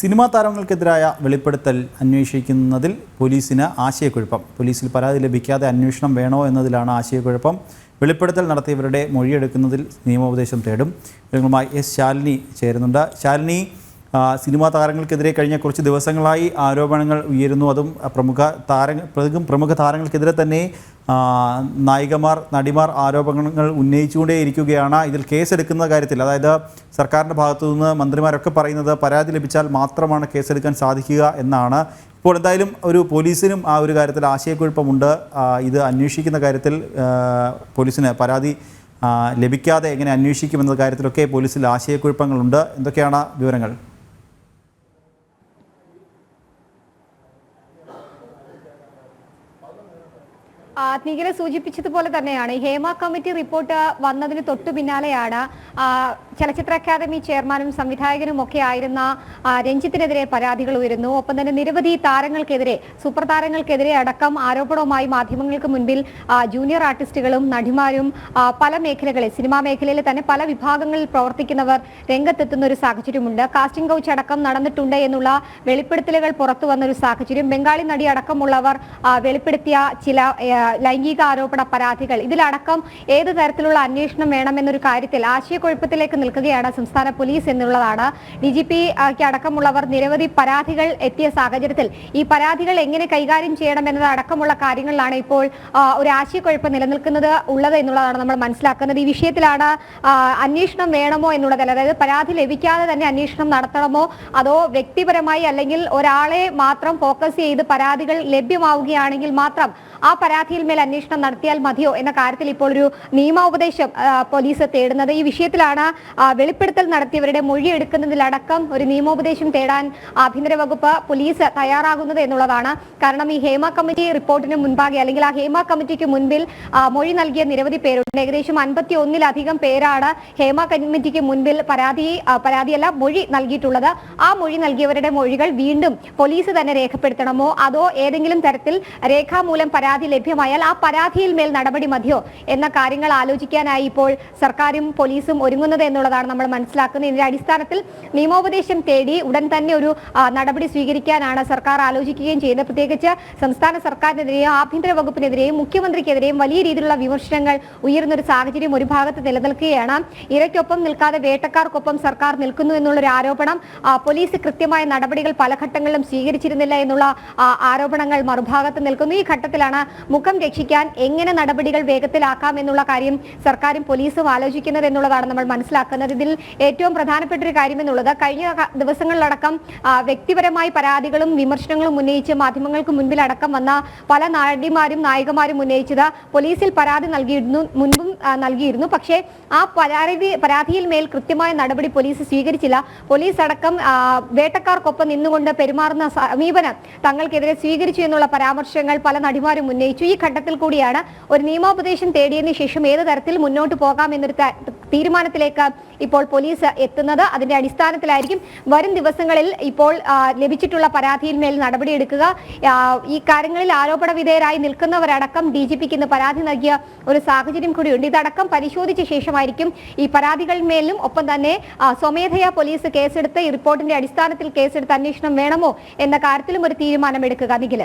Cinema താരങ്ങൾക്കെതിരായ വെളിപ്പെടുത്തൽ അന്വേഷിക്കുന്നതിൽ പോലീസിന് ആശയക്കുഴപ്പം. പോലീസിൽ പരാതി ലഭിക്കാതെ അന്വേഷണം വേണോ എന്നതിലാണ് ആശയക്കുഴപ്പം. വെളിപ്പെടുത്തൽ നടത്തിയവരുടെ മൊഴിയെടുക്കുന്നതിൽ നിയമോപദേശം തേടും. വിവരങ്ങളുമായി എസ് ശാലിനി ചേരുന്നുണ്ട്. ശാലിനി സിനിമാ താരങ്ങൾക്കെതിരെ കഴിഞ്ഞ കുറച്ച് ദിവസങ്ങളായി ആരോപണങ്ങൾ ഉയരുന്നു. അതും പ്രമുഖ താരങ്ങൾ പ്രമുഖ പ്രമുഖ താരങ്ങൾക്കെതിരെ തന്നെ നായികമാർ നടിമാർ ആരോപണങ്ങൾ ഉന്നയിച്ചുകൊണ്ടേ ഇരിക്കുകയാണ് ഇതിൽ കേസെടുക്കുന്ന കാര്യത്തിൽ അതായത് സർക്കാരിന്റെ ഭാഗത്തു നിന്ന് മന്ത്രിമാരൊക്കെ പറയുന്നത് പരാതി ലഭിച്ചാൽ മാത്രമാണ് കേസെടുക്കാൻ സാധിക്കുക എന്നാണ്. ഇപ്പോൾ എന്തായാലും ഒരു പോലീസിനും ആ ഒരു കാര്യത്തിൽ ആശയക്കുഴപ്പമുണ്ട്. ഇത് അന്വേഷിക്കുന്ന കാര്യത്തിൽ പോലീസിന് പരാതി ലഭിക്കാതെ എങ്ങനെ അന്വേഷിക്കുമെന്ന കാര്യത്തിലൊക്കെ പോലീസിൽ ആശയക്കുഴപ്പങ്ങളുണ്ട്. എന്തൊക്കെയാണ് വിവരങ്ങൾ? ആത്മീകരെ സൂചിപ്പിച്ചതുപോലെ തന്നെയാണ്. ഹേമ കമ്മിറ്റി റിപ്പോർട്ട് വന്നതിന് തൊട്ടു പിന്നാലെയാണ് ചലച്ചിത്ര അക്കാദമി ചെയർമാനും സംവിധായകനും ഒക്കെ ആയിരുന്ന രഞ്ജിത്തിനെതിരെ പരാതികൾ ഉയരുന്നു. ഒപ്പം തന്നെ നിരവധി താരങ്ങൾക്കെതിരെ സൂപ്പർ താരങ്ങൾക്കെതിരെ അടക്കം ആരോപണവുമായി മാധ്യമങ്ങൾക്ക് മുൻപിൽ ജൂനിയർ ആർട്ടിസ്റ്റുകളും നടിമാരും പല മേഖലകളിൽ സിനിമാ മേഖലയിൽ തന്നെ പല വിഭാഗങ്ങളിൽ പ്രവർത്തിക്കുന്നവർ രംഗത്തെത്തുന്ന ഒരു സാഹചര്യമുണ്ട്. കാസ്റ്റിംഗ് കൗച്ച് അടക്കം നടന്നിട്ടുണ്ട് എന്നുള്ള വെളിപ്പെടുത്തലുകൾ പുറത്തു വന്ന ഒരു സാഹചര്യം. ബംഗാളി നടി അടക്കമുള്ളവർ വെളിപ്പെടുത്തിയ ചില ലൈംഗിക ആരോപണ പരാതികൾ. ഇതിലടക്കം ഏത് തരത്തിലുള്ള അന്വേഷണം വേണമെന്നൊരു കാര്യത്തിൽ ആശയക്കുഴപ്പത്തിലേക്ക് നിൽക്കുകയാണ് സംസ്ഥാന പോലീസ് എന്നുള്ളതാണ്. ഡി ജി പിക്ക് അടക്കമുള്ളവർ നിരവധി പരാതികൾ എത്തിയ സാഹചര്യത്തിൽ ഈ പരാതികൾ എങ്ങനെ കൈകാര്യം ചെയ്യണം എന്നതടക്കമുള്ള കാര്യങ്ങളിലാണ് ഇപ്പോൾ ഒരു ആശയക്കുഴപ്പം നിലനിൽക്കുന്നത് ഉള്ളത് എന്നുള്ളതാണ് നമ്മൾ മനസ്സിലാക്കുന്നത്. ഈ വിഷയത്തിലാണ് അന്വേഷണം വേണമോ എന്നുള്ളതല്ല. അതായത് പരാതി ലഭിക്കാതെ തന്നെ അന്വേഷണം നടത്തണമോ അതോ വ്യക്തിപരമായി അല്ലെങ്കിൽ ഒരാളെ മാത്രം ഫോക്കസ് ചെയ്ത് പരാതികൾ ലഭ്യമാവുകയാണെങ്കിൽ മാത്രം ആ പരാതിയിൽ മേൽ അന്വേഷണം നടത്തിയാൽ മതിയോ എന്ന കാര്യത്തിൽ ഇപ്പോൾ ഒരു നിയമോപദേശം പോലീസ് തേടുന്നത്. ഈ വിഷയത്തിലാണ് വെളിപ്പെടുത്തൽ നടത്തിയവരുടെ മൊഴി എടുക്കുന്നതിലടക്കം ഒരു നിയമോപദേശം തേടാൻ ആഭ്യന്തര വകുപ്പ് പോലീസ് തയ്യാറാകുന്നത് എന്നുള്ളതാണ്. കാരണം ഈ ഹേമ കമ്മിറ്റി റിപ്പോർട്ടിന് മുൻപാകെ അല്ലെങ്കിൽ ആ ഹേമ കമ്മിറ്റിക്ക് മുൻപിൽ മൊഴി നൽകിയ നിരവധി പേരുണ്ട്. ഏകദേശം അൻപത്തി ഒന്നിലധികം പേരാണ് ഹേമ കമ്മിറ്റിക്ക് മുൻപിൽ പരാതി പരാതിയല്ല മൊഴി നൽകിയിട്ടുള്ളത്. ആ മൊഴി നൽകിയവരുടെ മൊഴികൾ വീണ്ടും പോലീസ് തന്നെ രേഖപ്പെടുത്തണമോ? അതോ ഏതെങ്കിലും തരത്തിൽ രേഖാമൂലം പരാതി ലഭ്യമായാൽ ആ പരാതിയിൽ മേൽ നടപടി മതിയോ എന്ന കാര്യങ്ങൾ ആലോചിക്കാനായി ഇപ്പോൾ സർക്കാരും പോലീസും ഒരുങ്ങുന്നത് എന്നുള്ളതാണ് നമ്മൾ മനസ്സിലാക്കുന്നത്. ഇതിന്റെ അടിസ്ഥാനത്തിൽ നിയമോപദേശം തേടി ഉടൻ തന്നെ ഒരു നടപടി സ്വീകരിക്കാനാണ് സർക്കാർ ആലോചിക്കുകയും ചെയ്യുന്നത് പ്രത്യേകിച്ച് സംസ്ഥാന സർക്കാരിനെതിരെയും ആഭ്യന്തര വകുപ്പിനെതിരെയും മുഖ്യമന്ത്രിക്കെതിരെയും വലിയ രീതിയിലുള്ള വിമർശനങ്ങൾ ഉയർന്നൊരു സാഹചര്യം ഒരു ഭാഗത്ത് നിലനിൽക്കുകയാണ്. ഇരയ്ക്കൊപ്പം നിൽക്കാതെ വേട്ടക്കാർക്കൊപ്പം സർക്കാർ നിൽക്കുന്നു എന്നുള്ളൊരു ആരോപണം പോലീസ് കൃത്യമായ നടപടികൾ പല ഘട്ടങ്ങളിലും സ്വീകരിച്ചിരുന്നില്ല എന്നുള്ള ആരോപണങ്ങൾ മറുഭാഗത്ത് നിൽക്കുന്നു. ഈ ഘട്ടത്തിലാണ് മുഖം രക്ഷിക്കാൻ എങ്ങനെ നടപടികൾ വേഗത്തിലാക്കാം എന്നുള്ള കാര്യം സർക്കാരും പോലീസും ആലോചിക്കുന്നത് എന്നുള്ളതാണ് നമ്മൾ മനസ്സിലാക്കുന്നത്. ഇതിൽ ഏറ്റവും പ്രധാനപ്പെട്ട ഒരു കാര്യം എന്നുള്ളത് കഴിഞ്ഞ ദിവസങ്ങളിലടക്കം വ്യക്തിപരമായി പരാതികളും വിമർശനങ്ങളും ഉന്നയിച്ച് മാധ്യമങ്ങൾക്ക് മുൻപിലടക്കം വന്ന പല നടിമാരും നായികമാരും ഉന്നയിച്ചത് പോലീസിൽ പരാതി നൽകിയിരുന്നു മുൻപും നൽകിയിരുന്നു. പക്ഷേ ആ പരാതി പരാതിയിൽ മേൽ കൃത്യമായ നടപടി പോലീസ് സ്വീകരിച്ചില്ല. പോലീസ് അടക്കം വേട്ടക്കാർക്കൊപ്പം നിന്നുകൊണ്ട് പെരുമാറുന്ന സമീപനം തങ്ങൾക്കെതിരെ സ്വീകരിച്ചു എന്നുള്ള പരാമർശങ്ങൾ പല നടിമാരും ഉന്നയിച്ചു. ഈ ഘട്ടത്തിൽ കൂടിയാണ് ഒരു നിയമോപദേശം തേടിയതിനു ശേഷം ഏത് തരത്തിൽ മുന്നോട്ട് പോകാം എന്നൊരു തീരുമാനത്തിലേക്ക് ഇപ്പോൾ പോലീസ് എത്തുന്നത്. അതിന്റെ അടിസ്ഥാനത്തിലായിരിക്കും വരും ദിവസങ്ങളിൽ ഇപ്പോൾ ലഭിച്ചിട്ടുള്ള പരാതിയിൽ മേൽ നടപടിയെടുക്കുക ഈ കാര്യങ്ങളിൽ ആരോപണ വിധേയരായി നിൽക്കുന്നവരടക്കം ഡി ജി പിക്ക് ഇന്ന് പരാതി നൽകിയ ഒരു സാഹചര്യം കൂടിയുണ്ട്. ഇതടക്കം പരിശോധിച്ച ശേഷമായിരിക്കും ഈ പരാതികളിന്മേലും ഒപ്പം തന്നെ സ്വമേധയാ പോലീസ് കേസെടുത്ത് ഈ റിപ്പോർട്ടിന്റെ അടിസ്ഥാനത്തിൽ കേസെടുത്ത് അന്വേഷണം വേണമോ എന്ന കാര്യത്തിലും ഒരു തീരുമാനമെടുക്കുക. നിഖിൽ.